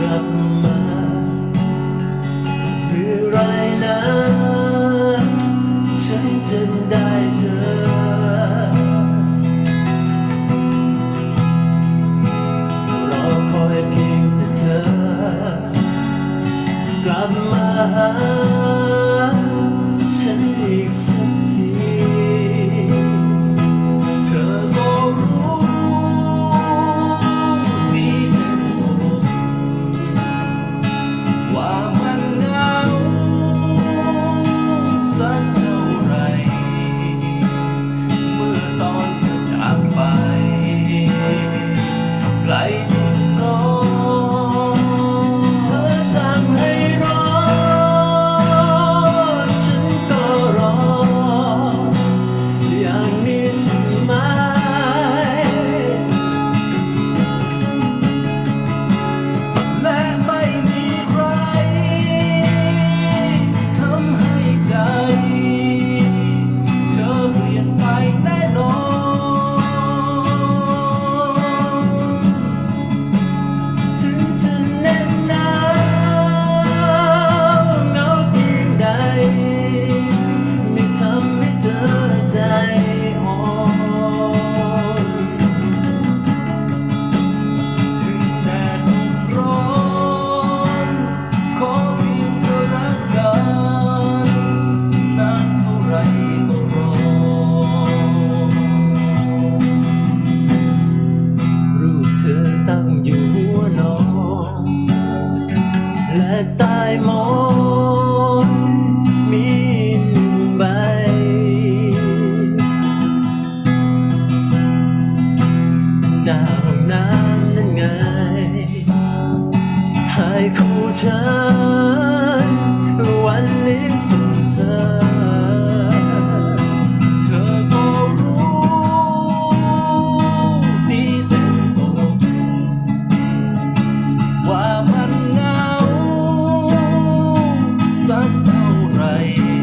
กลับมาเมื่อไรนะฉันจะได้เธอ รอคอยเพียงแต่เธอ กลับมา ตั้งอยู่หัวนอนและตายมอนมีนใบดาห้องน้ำนั้นไงถ่ายคู่ฉันวันลิ้น right.